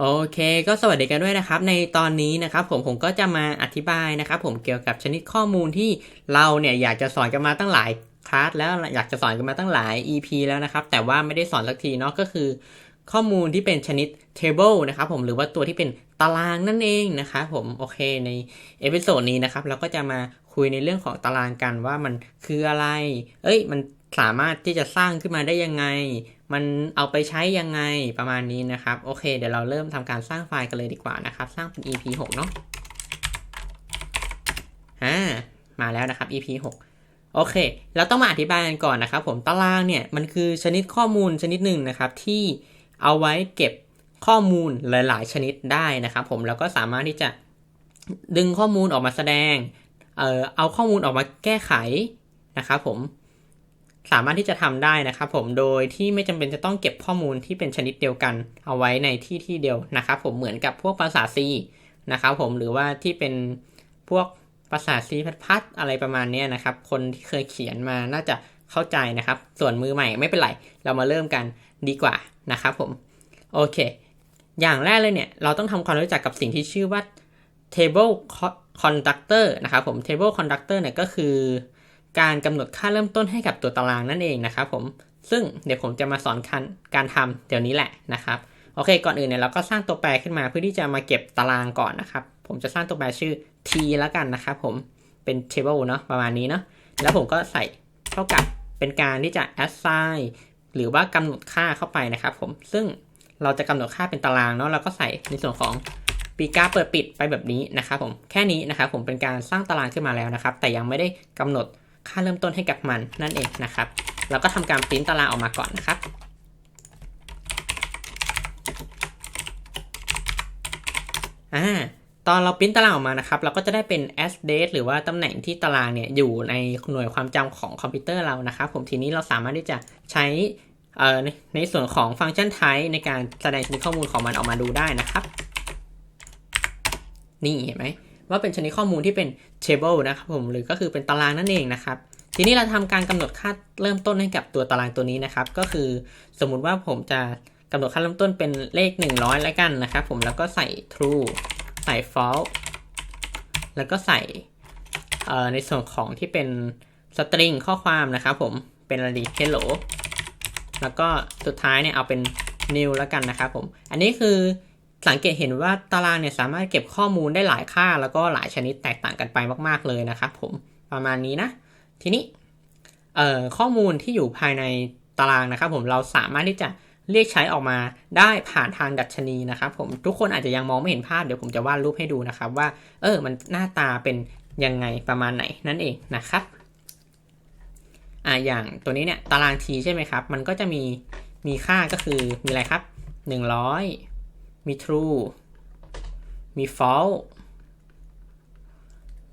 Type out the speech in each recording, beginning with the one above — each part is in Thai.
โอเค ก็สวัสดีกันด้วยนะครับ ในตอนนี้นะครับผมผมก็จะมาอธิบายนะครับ ผมเกี่ยวกับชนิดข้อมูลที่เราเนี่ยอยากจะสอนกันมาตั้งหลายคลาสแล้วอยากจะสอนกันมาตั้งหลาย EP แล้วนะครับ แต่ว่าไม่ได้สอนสักทีเนาะก็คือ ข้อมูลที่เป็นชนิด table นะครับผมหรือว่าตัวที่เป็นตารางนั่นเองนะครับผมโอเคในเอพิโซดนี้นะครับเราก็จะมาคุยในเรื่องของตารางกันว่ามันคืออะไร เอ้ยมัน สามารถที่จะสร้างขึ้นมาได้ยังไง มันเอาไปใช้ยังไงประมาณนี้นะครับ โอเค เดี๋ยวเราเริ่มทำการสร้างไฟล์กันเลยดีกว่านะครับ สร้างเป็น EP 6เนาะอ่ามาแล้วนะครับ EP 6โอเค เราต้องมาอธิบายกันก่อนนะครับผมตารางเนี่ยมันคือชนิดข้อมูลชนิดหนึ่งนะครับที่เอาไว้เก็บข้อมูลหลาย ๆ ชนิดได้นะครับผมแล้วก็สามารถที่จะดึงข้อมูลออกมาแสดงเอ่อเอาข้อมูลออกมาแก้ไขนะครับผม สามารถที่จะทำได้นะครับผมโดยที่ไม่จำเป็นจะต้องเก็บข้อมูลที่เป็นชนิดเดียวกันเอาไว้ในที่ที่เดียวนะครับผมเหมือนกับพวกภาษา C นะครับผมหรือว่าที่เป็นพวกภาษา C พัดๆอะไรประมาณนี้นะครับ คนที่เคยเขียนมาน่าจะเข้าใจนะครับ ส่วนมือใหม่ไม่เป็นไร เรามาเริ่มกันดีกว่านะครับผมโอเค อย่างแรกเลยเนี่ย เราต้องทำความรู้จักกับสิ่งที่ชื่อว่า table conductor นะครับผม table conductor เนี่ยก็คือ การกำหนดค่าเริ่มต้นให้กับตัวตารางนั่นเองนะครับผมซึ่งเดี๋ยวผมจะมาสอนการการทำเดี๋ยวนี้แหละนะครับโอเค ก่อนอื่นเนี่ยเราก็สร้างตัวแปรขึ้นมาเพื่อที่จะมาเก็บตารางก่อนนะครับ ผมจะสร้างตัวแปรชื่อ t แล้วกันนะครับผมเป็น table เนาะประมาณนี้เนาะแล้วผมก็ใส่เท่ากับเป็นการที่จะ assign หรือว่ากำหนดค่าเข้าไปนะครับผมซึ่งเราจะกำหนดค่าเป็นตารางเนาะเราก็ใส่ในส่วนของปีกาเปิดปิดไปแบบนี้นะครับผมแค่นี้นะครับผมเป็นการสร้างตารางขึ้นมาแล้วนะครับ แต่ยังไม่ได้กำหนด ค่าเริ่มต้นให้กับมันนั่นเองนะครับ เราก็ทำการปริ้นตารางออกมาก่อนนะครับอ่าตอนเราปริ้นตารางออกมานะครับ เราก็จะได้เป็น as date หรือว่าตำแหน่งที่ตารางเนี่ยอยู่ในหน่วยความจำของคอมพิวเตอร์เรานะครับ ผมทีนี้เราสามารถที่จะใช้ในในส่วนของฟังก์ชัน type ในการแสดงชนิดข้อมูลของมันออกมาดูได้นะครับ นี่เห็นไหม ว่าเป็นชนิดข้อมูลที่เป็น table นะครับผมหรือก็คือเป็นตารางนั่นเองนะครับ ทีนี้เราทำการกำหนดค่าเริ่มต้นให้กับตัวตารางตัวนี้นะครับ ก็คือสมมุติว่าผมจะกำหนดค่าเริ่มต้นเป็นเลข 100 แล้วกันนะครับผมแล้วก็ใส่ true ใส่ false แล้วก็ใส่ในส่วนของที่เป็น string ข้อความนะครับผมเป็นอะไรดี hello แล้วก็สุดท้ายเนี่ยเอาเป็น new แล้วกันนะครับผม อันนี้คือ สังเกตเห็นว่าตารางเนี่ยสามารถเก็บข้อมูลได้หลายค่า แล้วก็หลายชนิดแตกต่างกันไปมาก ๆเลยนะครับผมประมาณนี้นะ ทีนี้ข้อมูลที่อยู่ภายในตารางนะครับ ผมเราสามารถที่จะเรียกใช้ออกมาได้ผ่านทางดัชนีนะครับผมทุกคนอาจจะยังมองไม่เห็นภาพเดี๋ยวผมจะวาดรูปให้ดูนะครับว่า เออมันหน้าตาเป็นยังไงประมาณไหนนั่นเองนะครับอ่าอย่างตัวนี้เนี่ยตารางทีใช่ไหมครับ มันก็จะมีมีค่าก็คือมีอะไรครับ 100 มี true มี false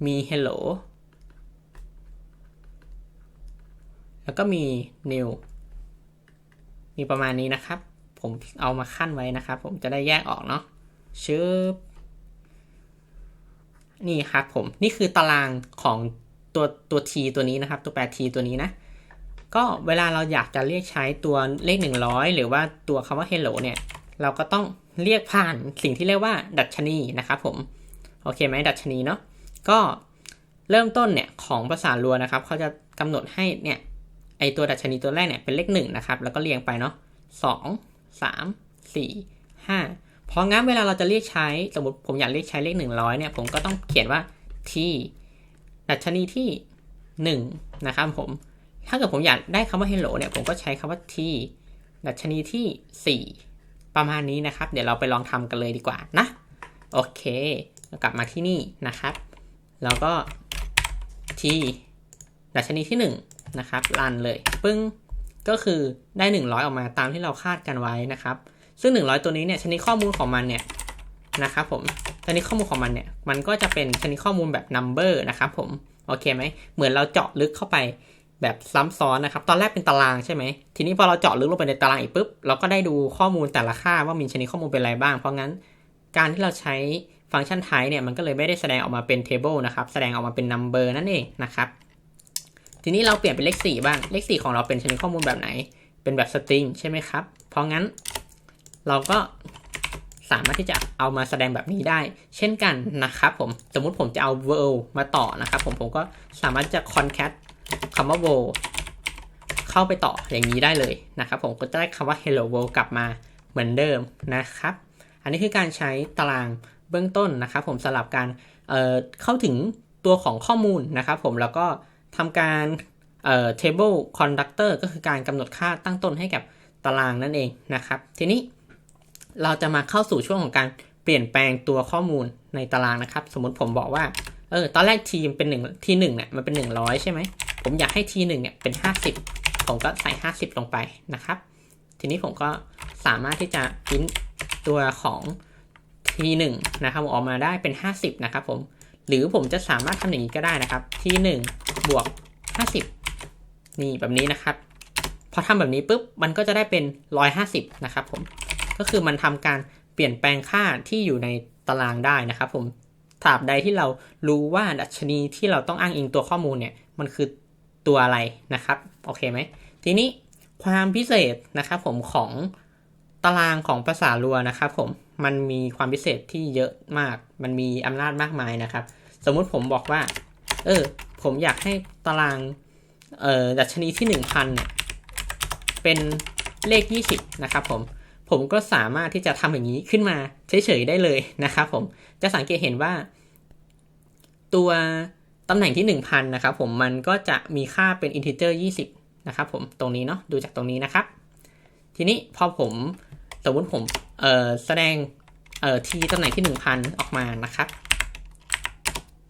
มี hello แล้วก็มี new มีประมาณนี้นะครับ ผมเอามาขั้นไว้นะครับ ผมจะได้แยกออกเนาะชื่อนี่ครับผม นี่คือตารางของตัวตัว t ตัวนี้นะครับ ตัวแปร t ตัวนี้นะ ก็เวลาเราอยากจะเรียกใช้ตัวเลข 100 หรือว่าตัวคำว่า hello เนี่ย เราก็ต้อง เรียกผ่านสิ่งที่เรียกว่าดัชนีนะครับผม โอเคไหมดัชนีเนาะ ก็เริ่มต้นเนี่ยของภาษาลัวนะครับเขาจะกำหนดให้เนี่ยไอตัวดัชนีตัวแรกเนี่ยเป็นเลขหนึ่งนะครับ แล้วก็เรียงไปเนาะสองสามสี่ห้าพองั้นเวลาเราจะเรียกใช้สมมติผมอยากเรียกใช้เลขหนึ่งร้อยเนี่ยผมก็ต้องเขียนว่า t ดัชนีที่หนึ่งนะครับผม ถ้าเกิดผมอยากได้คำว่า hello เนี่ยผมก็ใช้คำว่า t ดัชนีที่สี่ ประมาณนี้นะครับ เดี๋ยวเราไปลองทำกันเลยดีกว่านะ โอเคกลับมาที่นี่นะครับ แล้วก็ t ดัชนีที่1นะครับรันเลยปึ้งก็คือได้ 100 ออกมาตามที่เราคาดกันไว้นะครับ ซึ่ง 100 ตัวนี้เนี่ยชนิดข้อมูลของมันเนี่ยนะครับผมชนิดข้อมูลของมันเนี่ยมันก็จะเป็นชนิดข้อมูลแบบ number นะครับผมโอเคไหมเหมือนเราเจาะลึกเข้าไป แบบซ้ำซ้อนนะครับ ตอนแรกเป็นตารางใช่ไหม ทีนี้พอเราเจาะลึกลงไปในตารางอีกปุ๊บ เราก็ได้ดูข้อมูลแต่ละค่าว่ามีชนิดข้อมูลเป็นอะไรบ้าง เพราะงั้น การที่เราใช้ฟังก์ชัน type เนี่ยมันก็เลยไม่ได้แสดงออกมาเป็น table นะครับ แสดงออกมาเป็น number นั่นเองนะครับ ทีนี้เราเปลี่ยนเป็นเลข 4 บ้าง เลข 4 ของเราเป็นชนิดข้อมูลแบบไหน เป็นแบบสตริงใช่ไหมครับ เพราะงั้นเราก็สามารถที่จะเอามาแสดงแบบนี้ได้ เช่นกันนะครับผม สมมุติผมจะเอา world มาต่อนะครับผม ผมก็สามารถจะ concat คำว่า world เข้าไปต่ออย่างนี้ได้เลยนะครับ ผมก็จะได้คำว่า hello world กลับมาเหมือนเดิมนะครับ อันนี้คือการใช้ตารางเบื้องต้นนะครับผมสำหรับการเเข้าถึงตัวของข้อมูลนะครับผมแล้วก็ทำการเอ่อ table conductor ก็คือการกำหนดค่าตั้งต้นให้กับตารางนั่นเองนะครับ ทีนี้เราจะมาเข้าสู่ช่วงของการเปลี่ยนแปลงตัวข้อมูลในตารางนะครับ สมมติผมบอกว่าเออตอนแรกทีมเป็นหนึ่งทีหนึ่งเนี่ยมันเป็น 100 ใช่ไหม ผมอยากให้ทีหนึ่งเนี่ยเป็น 50 ผมก็ใส่ 50 ลงไปนะครับ ทีนี้ผมก็สามารถที่จะพิมพ์ตัวของทีหนึ่งนะครับออกมาได้เป็น 50 นะครับผม หรือผมจะสามารถทำอย่างนี้ก็ได้นะครับทีหนึ่งบวก 50 นี่แบบนี้นะครับ พอทำแบบนี้ปุ๊บ มันก็จะได้เป็น 150 นะครับผม ก็คือมันทำการเปลี่ยนแปลงค่าที่อยู่ในตารางได้นะครับผมตราบใดที่เรารู้ว่าดัชนีที่เราต้องอ้างอิงตัวข้อมูลเนี่ย มันคือ ตัวอะไรนะครับโอเคไหมทีนี้ความพิเศษนะครับผมของตารางของภาษาลัวนะครับผมมันมีความพิเศษที่เยอะมาก มันมีอำนาจมากมายนะครับ สมมุติผมบอกว่า เออ ผมอยากให้ตารางเอ่อดัชนีที่ 1000เนี่ยเป็นเลข 20 นะครับผม ผมก็สามารถที่จะทำอย่างนี้ขึ้นมาเฉยๆได้เลยนะครับผม จะสังเกตเห็นว่า ตัว ตำแหน่งที่ 1000 นะครับผมมันก็จะมีค่าเป็น integer 20 นะครับผมตรงนี้เนาะดูจากตรงนี้นะครับ ทีนี้พอผมสมมติผมแสดงเอ่อทีตำแหน่งที่ 1000 ออกมานะครับ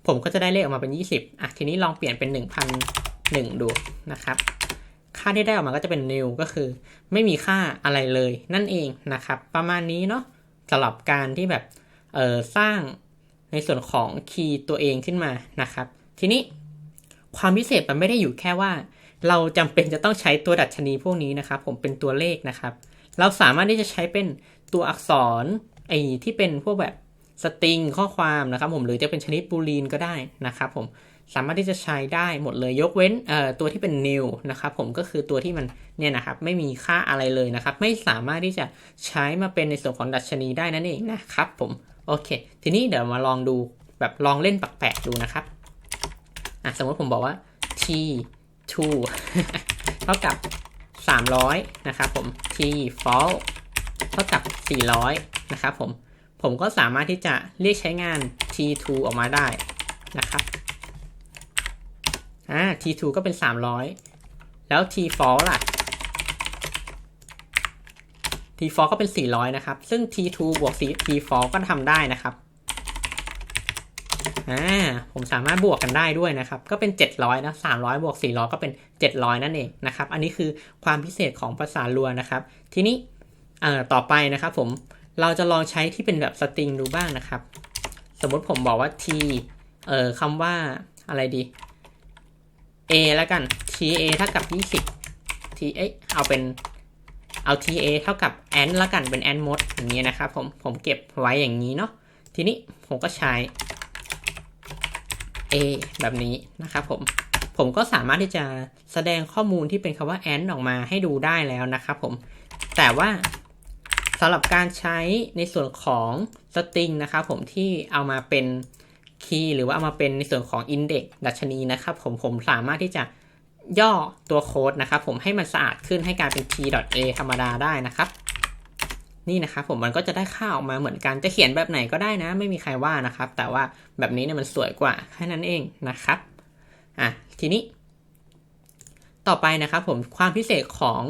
ผมก็จะได้เลขออกมาเป็น 20อะทีนี้ลองเปลี่ยนเป็น 1001 ดูนะครับ ค่าที่ได้ออกมาก็จะเป็น new ก็คือ ไม่มีค่าอะไรเลยนั่นเองนะครับ ประมาณนี้เนาะสำหรับการที่แบบเอ่อสร้างในส่วนของคีย์ตัวเองขึ้นมานะครับ ทีนี้ความพิเศษมันไม่ได้อยู่แค่ว่า เราจำเป็นจะต้องใช้ตัวดัชนีพวกนี้นะครับ ผมเป็นตัวเลขนะครับ เราสามารถที่จะใช้เป็นตัวอักษรไอ้ที่เป็นพวกแบบสตริงข้อความนะครับ ผมหรือจะเป็นชนิดบูลีนก็ได้นะครับ ผมสามารถที่จะใช้ได้หมดเลยยกเว้นตัวที่เป็น new นะครับผมก็คือตัวที่มันเนี่ยนะครับไม่มีค่าอะไรเลยนะครับ ไม่สามารถที่จะใช้มาเป็นในส่วนของดัชนีได้นั่นเองนะครับผมโอเค ทีนี้เดี๋ยวมาลองดูแบบลองเล่นแปลกๆดูนะครับ อะสมมติผมบอกว่า t 2เท่ากับ 300 นะครับผม t fall เท่ากับ 400 นะครับผม ผมก็สามารถที่จะเรียกใช้งาน t2 ออกมาได้นะครับอ่า t2 ก็เป็น 300 แล้ว t fall ล่ะ t fall ก็เป็น 400 นะครับ ซึ่ง t2 บวก t fall ก็ทำได้นะครับ อ่าผมสามารถบวกกันได้ด้วยนะครับ ก็เป็น 700นะ300 บวก 400 ก็เป็น 700 นั่นเองนะครับ อันนี้คือความพิเศษของภาษาลัวนะครับ ทีนี้อ่าต่อไปนะครับผมเราจะลองใช้ที่เป็นแบบสตริงดูบ้างนะครับ สมมติผมบอกว่า t เอ่อคำว่าอะไรดี a แล้วกัน ta เท่ากับ 20 t เอ้เอาเป็นเอา ta เท่ากับ n แล้วกันเป็น n mod อย่างนี้นะครับผมผมเก็บไว้อย่างนี้เนาะทีนี้ผมก็ใช้ A แบบนี้นะครับผม ผมก็สามารถที่จะแสดงข้อมูลที่เป็นคำว่า and ออกมาให้ดูได้แล้วนะครับผม แต่ว่าสำหรับการใช้ในส่วนของ string นะครับผมที่เอามาเป็นคีย์หรือว่าเอามาเป็นในส่วนของ index ดัชนีนะครับผม ผมสามารถที่จะย่อตัวโค้ดนะครับผมให้มันสะอาดขึ้นให้กลายเป็น t.a ธรรมดาได้นะครับ นี่นะครับผมมันก็จะได้ค่าออกมาเหมือนกันจะเขียนแบบไหนก็ได้นะ ไม่มีใครว่านะครับ แต่ว่าแบบนี้เนี่ยมันสวยกว่าแค่นั้นเองนะครับอะทีนี้ ต่อไปนะครับผมความพิเศษของ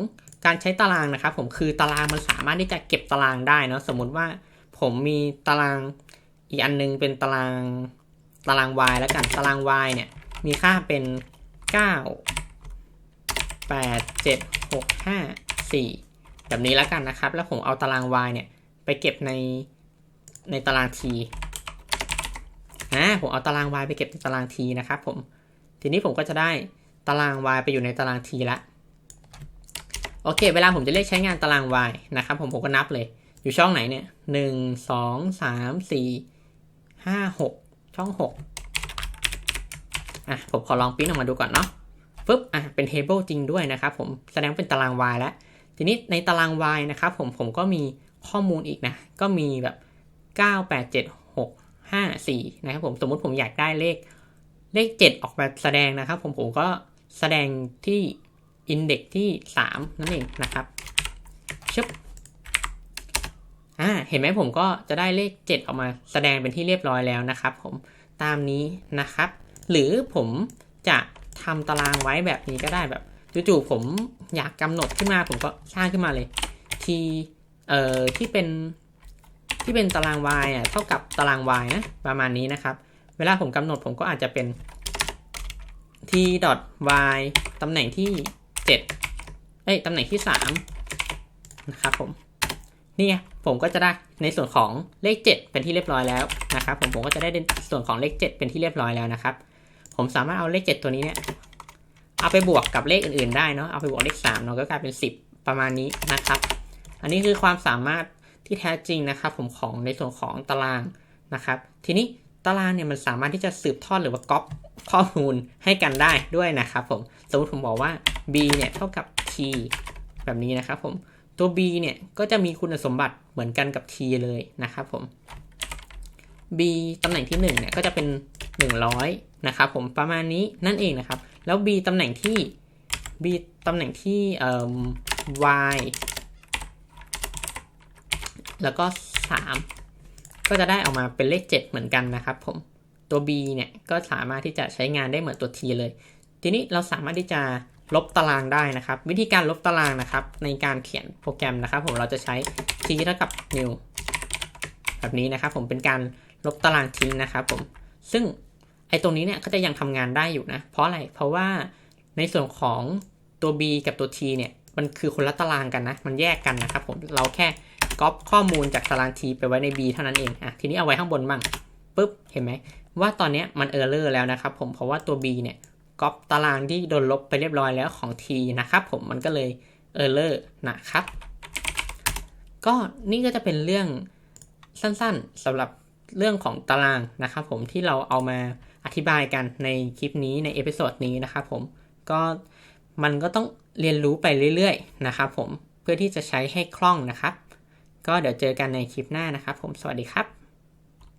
การใช้ตารางนะครับ ผมคือตารางมันสามารถที่จะเก็บตารางได้นะสมมุติว่าผมมีตารางอีกอันนึงเป็นตารางตาราง y แล้วกันตาราง y เนี่ยมีค่าเป็น 9 8 7 6 5 4 แบบนี้แล้วกันนะครับ แล้วผมเอาตาราง y เนี่ยไปเก็บในในตาราง t นะผมเอาตาราง y ไปเก็บในตาราง t นะครับผม ทีนี้ผมก็จะได้ตาราง y ไปอยู่ในตาราง t ละ โอเค เวลาผมจะเรียกใช้งานตาราง y นะครับผมผมก็นับเลย อยู่ช่องไหนเนี่ยหนึ่งสองสามสี่ห้าหกช่องหกอะผมขอลองพิมพ์ออกมาดูก่อนเนาะปึ๊บอะเป็น table จริงด้วยนะครับผมแสดงเป็นตาราง y แล้ว ทีนี้ในตาราง y นะครับผมผมก็มีข้อมูลอีกนะ ก็มีแบบ 9 8 7 6 5 4 นะครับผมสมมุติผมอยากได้เลขเลข 7 ออกมาแสดงนะครับ ผมผมก็แสดงที่อินเด็กที่ 3 นั่นเองนะครับชึบอ่าเห็นไหมผมก็จะได้เลข 7 ออกมาแสดงเป็นที่เรียบร้อยแล้วนะครับ ผมตามนี้นะครับ หรือผมจะทำตารางไว้แบบนี้ก็ได้แบบ จู่ๆผมอยากกำหนดขึ้นมาผมก็สร้างขึ้นมาเลยทีเอ่อที่เป็นที่เป็นตาราง y อะเท่ากับตาราง y นะประมาณนี้นะครับ เวลาผมกำหนดผมก็อาจจะเป็น t dot y ตำแหน่งที่ 7 เอ้ยตำแหน่งที่ 3 นะครับผม นี่ไงผมก็จะได้ในส่วนของเลข 7 เป็นที่เรียบร้อยแล้วนะครับผมผมก็จะได้ในส่วนของเลข 7 เป็นที่เรียบร้อยแล้วนะครับ ผมสามารถเอาเลข 7 ตัวนี้เนี่ย เอาไปบวกกับเลขอื่นๆได้เนาะเอาไปบวกเลข3เนาะก็กลายเป็น 10 ประมาณนี้นะครับ อันนี้คือความสามารถที่แท้จริงนะครับผมของในส่วนของตารางนะครับ ทีนี้ตารางเนี่ยมันสามารถที่จะสืบทอดหรือว่าก๊อปข้อมูลให้กันได้ด้วยนะครับผมสมมติผมบอกว่า b เนี่ยเท่ากับ t แบบนี้นะครับผมตัว b เนี่ยก็จะมีคุณสมบัติเหมือนกันกับ t เลยนะครับผม b ตำแหน่งที่1เนี่ยก็จะเป็น 100นะครับผมประมาณนี้นั่นเองนะครับ แล้ว b ตำแหน่งที่ b ตำแหน่งที่เอ่อ y แล้วก็ 3 ก็จะได้ออกมาเป็นเลข 7 เหมือนกันนะครับผม ตัว b เนี่ยก็สามารถที่จะใช้งานได้เหมือนตัว t เลย ทีนี้เราสามารถที่จะลบตารางได้นะครับ วิธีการลบตารางนะครับ ในการเขียนโปรแกรมนะครับ ผมเราจะใช้ t เท่ากับ new แบบนี้นะครับ ผมเป็นการลบตารางทิ้งนะครับ ผมซึ่ง ไอ้ตรงนี้เนี่ยก็จะยังทำงานได้อยู่นะ เพราะอะไร เพราะว่าในส่วนของตัว b กับตัว t เนี่ยมันคือคนละตารางกันนะ มันแยกกันนะครับผมเราแค่ก๊อปข้อมูลจากตาราง t ไปไว้ใน b เท่านั้นเองอะทีนี้เอาไว้ข้างบนบ้างปุ๊บเห็นไหมว่าตอนนี้มันเออร์เลอร์แล้วนะครับผมเพราะว่าตัว b เนี่ยก๊อปตารางที่โดนลบไปเรียบร้อยแล้วของ t นะครับผมมันก็เลยเออร์เลอร์นะครับ ก็นี่ก็จะเป็นเรื่องสั้นๆสำหรับเรื่องของตารางนะครับผมที่เราเอามา ธิบายกันในคลิปนี้ในเอพิโซดนี้นะครับผมก็มันก็ต้องเรียนรู้ไปเรื่อยๆนะครับผมเพื่อที่จะใช้ให้คล่องนะครับ ก็เดี๋ยวเจอกันในคลิปหน้านะครับผมสวัสดีครับ